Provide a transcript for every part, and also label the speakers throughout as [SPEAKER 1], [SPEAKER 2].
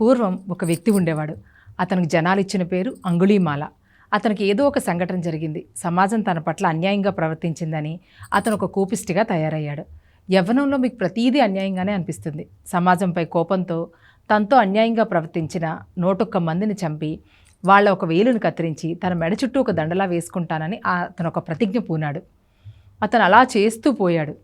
[SPEAKER 1] పూర్వం ఒక వ్యక్తి ఉండేవాడు. అతనికి జనాలు ఇచ్చిన పేరు అంగుళీమాల. అతనికి ఏదో ఒక సంఘటన జరిగింది. సమాజం తన పట్ల అన్యాయంగా ప్రవర్తించిందని అతను ఒక కోపిష్టిగా తయారయ్యాడు. యవ్వనంలో మీకు ప్రతీదీ అన్యాయంగానే అనిపిస్తుంది. సమాజంపై కోపంతో తనతో అన్యాయంగా ప్రవర్తించిన నూటొక్క మందిని చంపి వాళ్ళ ఒక వేలును కత్తిరించి తన మెడ చుట్టూ ఒక దండలా వేసుకుంటానని అతను ఒక ప్రతిజ్ఞ పూనాడు. అతను అలా చేస్తూ పోయాడు.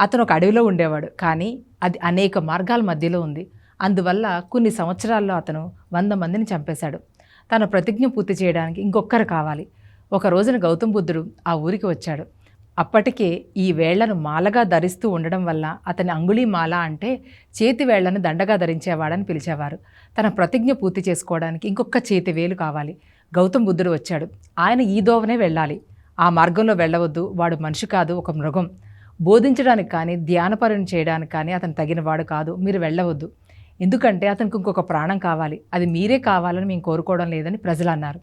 [SPEAKER 1] అతను ఒక అడవిలో ఉండేవాడు. కానీ అది అనేక మార్గాల మధ్యలో ఉంది. అందువల్ల కొన్ని సంవత్సరాల్లో అతను వంద మందిని చంపేశాడు. తన ప్రతిజ్ఞ పూర్తి చేయడానికి ఇంకొక్కరు కావాలి. ఒక రోజున గౌతమ్ బుద్ధుడు ఆ ఊరికి వచ్చాడు. అప్పటికే ఈ వేళ్ళను మాలగా ధరిస్తూ ఉండడం వల్ల అతని అంగుళీ మాల అంటే చేతి వేళ్ళను దండగా ధరించేవాడని పిలిచేవారు. తన ప్రతిజ్ఞ పూర్తి చేసుకోవడానికి ఇంకొక చేతి వేలు కావాలి. గౌతమ్ బుద్ధుడు వచ్చాడు. ఆయన ఈ దోవనే వెళ్ళాలి. ఆ మార్గంలో వెళ్ళవద్దు. వాడు మనిషి కాదు ఒక మృగం. బోధించడానికి కానీ ధ్యానపరం చేయడానికి కానీ అతను తగినవాడు కాదు. మీరు వెళ్ళవద్దు. ఎందుకంటే అతనికి ఇంకొక ప్రాణం కావాలి. అది మీరే కావాలని మేము కోరుకోవడం లేదని ప్రజలు అన్నారు.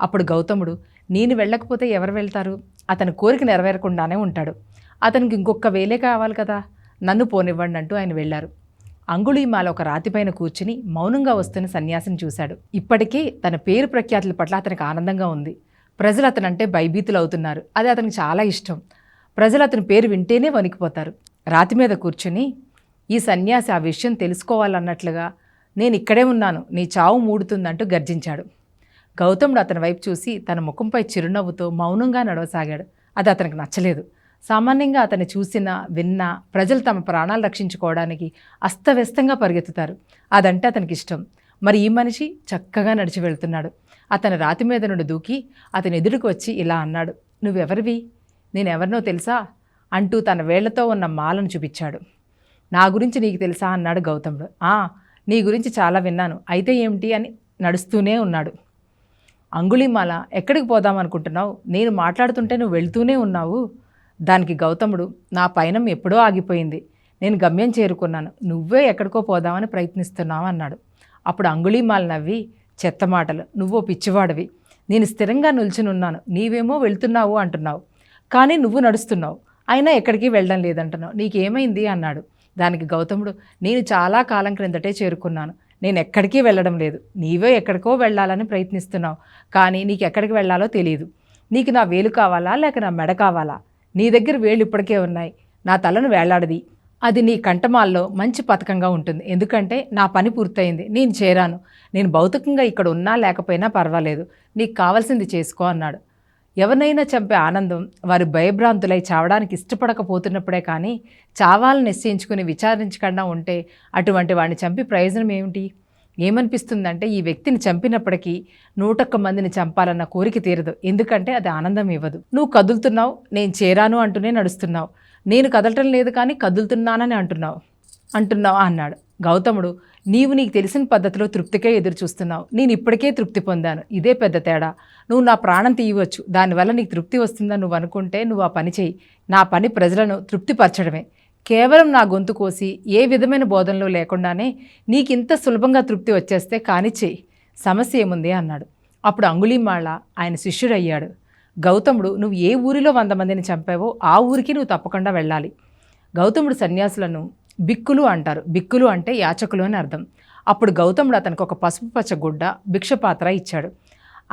[SPEAKER 1] అప్పుడు గౌతముడు నేను వెళ్ళకపోతే ఎవరు వెళ్తారు? అతని కోరిక నెరవేరకుండానే ఉంటాడు. అతనికి ఇంకొక వేలే కావాలి కదా? నన్ను పోనివ్వండి అంటూ ఆయన వెళ్ళారు. అంగుళీమాల ఒక రాతిపైన కూర్చుని మౌనంగా వస్తున్న సన్యాసిని చూశాడు. ఇప్పటికీ తన పేరు ప్రఖ్యాతుల పట్ల అతనికి ఆనందంగా ఉంది. ప్రజలు అతనంటే భయభీతులు అవుతున్నారు. అది అతనికి చాలా ఇష్టం. ప్రజలు అతని పేరు వింటేనే వణికిపోతారు. రాతి మీద కూర్చుని ఈ సన్యాసి ఆ విషయం తెలుసుకోవాలన్నట్లుగా నేను ఇక్కడే ఉన్నాను నీ చావు మూడుతుందంటూ గర్జించాడు. గౌతముడు అతని వైపు చూసి తన ముఖంపై చిరునవ్వుతో మౌనంగా నడవసాగాడు. అది అతనికి నచ్చలేదు. సామాన్యంగా అతన్ని చూసినా విన్నా ప్రజలు తమ ప్రాణాలు రక్షించుకోవడానికి అస్తవ్యస్తంగా పరిగెత్తుతారు. అదంటే అతనికి ఇష్టం. మరి ఈ మనిషి చక్కగా నడిచి వెళ్తున్నాడు. అతని రాతి మీద నుండి దూకి అతని ఎదురుకు వచ్చి ఇలా అన్నాడు నువ్వెవరివి? నేనెవరినో తెలుసా? అంటూ తన వేళ్ళతో ఉన్న మాలను చూపించాడు. నా గురించి నీకు తెలుసా అన్నాడు గౌతముడు ఆ నీ గురించి చాలా విన్నాను. అయితే ఏమిటి అని నడుస్తూనే ఉన్నాడు. అంగుళీమాల ఎక్కడికి పోదాం అనుకుంటున్నావు? నేను మాట్లాడుతుంటే నువ్వు వెళ్తూనే ఉన్నావు. దానికి గౌతముడు నా పయనం ఎప్పుడో ఆగిపోయింది. నేను గమ్యం చేరుకున్నాను. నువ్వే ఎక్కడికో పోదామని ప్రయత్నిస్తున్నావు అన్నాడు. అప్పుడు అంగుళీమాల నవ్వి చెత్త మాటలు నువ్వో పిచ్చివాడివి. నేను స్థిరంగా నిల్చునున్నాను. నీవేమో వెళ్తున్నావు అంటున్నావు. కానీ నువ్వు నడుస్తున్నావు. అయినా ఎక్కడికి వెళ్ళడం లేదంటున్నావు. నీకేమైంది? అన్నాడు. దానికి గౌతముడు నేను చాలా కాలం క్రిందటే చేరుకున్నాను. నేను ఎక్కడికి వెళ్ళడం లేదు. నీవే ఎక్కడికో వెళ్ళాలని ప్రయత్నిస్తున్నావు. కానీ నీకు ఎక్కడికి వెళ్ళాలో తెలియదు నీకు నా వేలు కావాలా? లేక నా మెడ కావాలా? నీ దగ్గర వేళ్ళు ఇప్పటికే ఉన్నాయి. నా తలను వేలాడది అది నీ కంఠమాల్లో మంచి పథకంగా ఉంటుంది. ఎందుకంటే నా పని పూర్తయింది. నేను చేరాను. నేను భౌతికంగా ఇక్కడ ఉన్నా లేకపోయినా పర్వాలేదు. నీకు కావాల్సింది చేసుకో అన్నాడు. ఎవరినైనా చంపే ఆనందం వారి భయభ్రాంతులై చావడానికి ఇష్టపడకపోతున్నప్పుడే కానీ చావాలని నిశ్చయించుకుని విచారించకుండా ఉంటే అటువంటి వాడిని చంపి ప్రయోజనం ఏమిటి? ఏమనిపిస్తుందంటే ఈ వ్యక్తిని చంపినప్పటికీ నూటొక్క మందిని చంపాలన్న కోరిక తీరదు. ఎందుకంటే అది ఆనందం ఇవ్వదు. నువ్వు కదులుతున్నావు నేను చేరాను అంటూనే నడుస్తున్నావు. నేను కదలటం లేదు కానీ కదులుతున్నానని అంటున్నావు. అంటున్నావు? అన్నాడు. గౌతముడు నీవు నీకు తెలిసిన పద్ధతిలో తృప్తికే ఎదురు చూస్తున్నావు. నేను ఇప్పటికే తృప్తి పొందాను. ఇదే పెద్ద తేడా. నువ్వు నా ప్రాణం తీయవచ్చు. దానివల్ల నీకు తృప్తి వస్తుందని నువ్వు అనుకుంటే నువ్వు ఆ పని చేయి నా పని ప్రజలను తృప్తిపరచడమే. కేవలం నా గొంతు కోసి ఏ విధమైన బోధనలు లేకుండానే నీకు ఇంత సులభంగా తృప్తి వచ్చేస్తే కానిచ్చేయి సమస్య ఏముంది? అన్నాడు. అప్పుడు అంగుళీమాళ ఆయన శిష్యుడయ్యాడు. గౌతముడు నువ్వు ఏ ఊరిలో వంద మందిని చంపావో ఆ ఊరికి నువ్వు తప్పకుండా వెళ్ళాలి. గౌతముడు సన్యాసులను బిక్కులు అంటారు. బిక్కులు అంటే యాచకులు అని అర్థం. అప్పుడు గౌతముడు అతనికి ఒక పసుపు పచ్చ గుడ్డ భిక్షపాత్ర ఇచ్చాడు.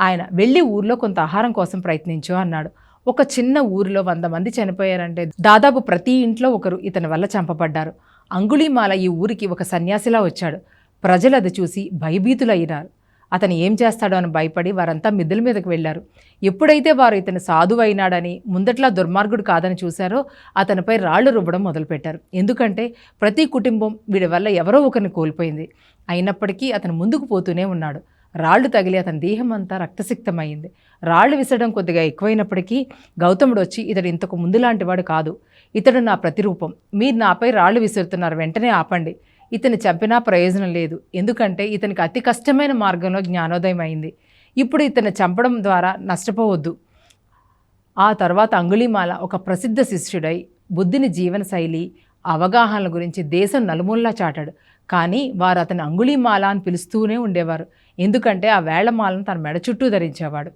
[SPEAKER 1] ఆయన వెళ్ళి ఊర్లో కొంత ఆహారం కోసం ప్రయత్నించు అన్నాడు. ఒక చిన్న ఊరిలో వంద మంది చనిపోయారంటే దాదాపు ప్రతి ఇంట్లో ఒకరు ఇతని వల్ల చంపబడ్డారు. అంగుళీమాల ఈ ఊరికి ఒక సన్యాసిలా వచ్చాడు. ప్రజలు అది చూసి భయభీతులయ్యారు అతను ఏం చేస్తాడో అని భయపడి వారంతా మిద్దెల మీదకు వెళ్ళారు. ఎప్పుడైతే వారు ఇతను సాధువు అయినాడని ముందట్లా దుర్మార్గుడు కాదని చూశారో అతనిపై రాళ్ళు రువ్వడం మొదలుపెట్టారు. ఎందుకంటే ప్రతి కుటుంబం వీడి వల్ల ఎవరో ఒకరిని కోల్పోయింది. అయినప్పటికీ అతను ముందుకు పోతూనే ఉన్నాడు. రాళ్ళు తగిలి అతని దేహం అంతా రక్తసిక్తమైంది రాళ్ళు విసరడం కొద్దిగా ఎక్కువైనప్పటికీ గౌతముడు వచ్చి ఇతడు ఇంతకు ముందు లాంటివాడు కాదు. ఇతడు నా ప్రతిరూపం. మీరు నాపై రాళ్ళు విసురుతున్నారు. వెంటనే ఆపండి. ఇతను చంపినా ప్రయోజనం లేదు. ఎందుకంటే ఇతనికి అతి కష్టమైన మార్గంలో జ్ఞానోదయం అయింది. ఇప్పుడు ఇతను చంపడం ద్వారా నష్టపోవద్దు. ఆ తర్వాత అంగుళీమాల ఒక ప్రసిద్ధ శిష్యుడై బుద్ధిని జీవనశైలి అవగాహనల గురించి దేశం నలుమూలలా చాటాడు. కానీ వారు అతని అంగుళీమాల అని పిలుస్తూనే ఉండేవారు. ఎందుకంటే ఆ వేళ్ళమాలను తన మెడ చుట్టూ ధరించేవాడు.